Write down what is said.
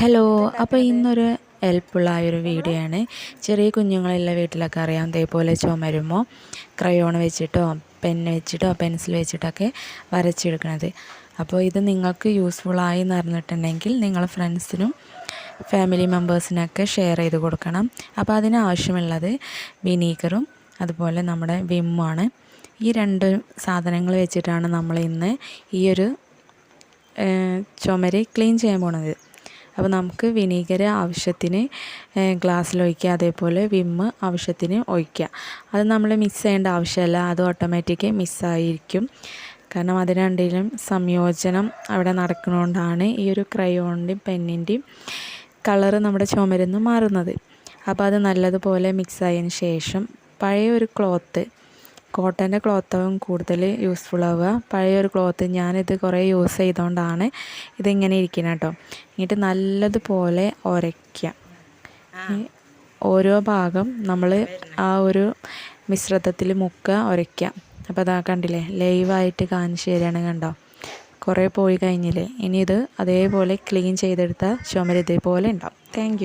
Hello അപ്പോൾ ഇന്നൊരു ഹെൽപ്പുള്ളായൊരു video ആണ് ചെറിയ കുഞ്ഞുങ്ങളുള്ള വീട്ടിലൊക്കെ അറിയാം. ഇതേപോലെ ചുമരുമോ ക്രയോൺ വെച്ചിട്ടോ പെൻ വെച്ചിട്ടോ പെൻസിൽ വെച്ചിട്ടൊക്കെ വരച്ചെടുക്കണത്. അപ്പോൾ ഇത് നിങ്ങൾക്ക് യൂസ്ഫുള്ളായി എന്ന് പറഞ്ഞിട്ടുണ്ടെങ്കിൽ നിങ്ങൾ ഫ്രണ്ട്സിനും ഫാമിലി മെമ്പേഴ്സിനൊക്കെ ഷെയർ ചെയ്ത് കൊടുക്കണം. അപ്പോൾ അതിന് ആവശ്യമുള്ളത് വിനീഗറും അതുപോലെ നമ്മുടെ വിമ്മാണ് ഈ രണ്ട് സാധനങ്ങൾ വെച്ചിട്ടാണ് നമ്മൾ ഇന്ന് ഈ ഒരു ചുമര് ക്ലീൻ ചെയ്യാൻ പോണത്. അപ്പോൾ നമുക്ക് വിനീഗർ ആവശ്യത്തിന് ഗ്ലാസ്സിൽ ഒഴിക്കുക അതേപോലെ വിമ്മ് ആവശ്യത്തിന് ഒഴിക്കുക. അത് നമ്മൾ മിക്സ് ചെയ്യേണ്ട ആവശ്യമില്ല അത് ഓട്ടോമാറ്റിക് മിസ്സായിരിക്കും കാരണം അത് രണ്ടിലും സംയോജനം അവിടെ നടക്കുന്നതുകൊണ്ടാണ് ഈ ഒരു ക്രയോണിന്റെയും പെന്നിന്റെയും കളറ് നമ്മുടെ ചുമരുന്ന് മാറുന്നത്. അപ്പോൾ അത് നല്ലതുപോലെ മിക്സ് ആയതിന് ശേഷം പഴയ ഒരു ക്ലോത്ത് കോട്ടന്റെ ക്ലോത്താവും കൂടുതൽ യൂസ്ഫുൾ ആവുക. പഴയ ഒരു ക്ലോത്ത് ഞാനിത് കുറേ യൂസ് ചെയ്തുകൊണ്ടാണ് ഇതിങ്ങനെ ഇരിക്കുന്നത് കേട്ടോ എന്നിട്ട് നല്ലതുപോലെ ഉരയ്ക്കുക ഓരോ ഭാഗം നമ്മൾ ആ ഒരു മിശ്രിതത്തിൽ മുക്ക ഉരയ്ക്കുക അപ്പോൾ അതാ കണ്ടില്ലേ ലൈവായിട്ട് കാണിച്ചു തരികയാണ് കണ്ടോ? കുറേ പോയി കഴിഞ്ഞില്ലേ? ഇനി ഇത് അതേപോലെ ക്ലീൻ ചെയ്തെടുത്ത ചുമര് ഇതേപോലെ ഉണ്ടാവും. താങ്ക്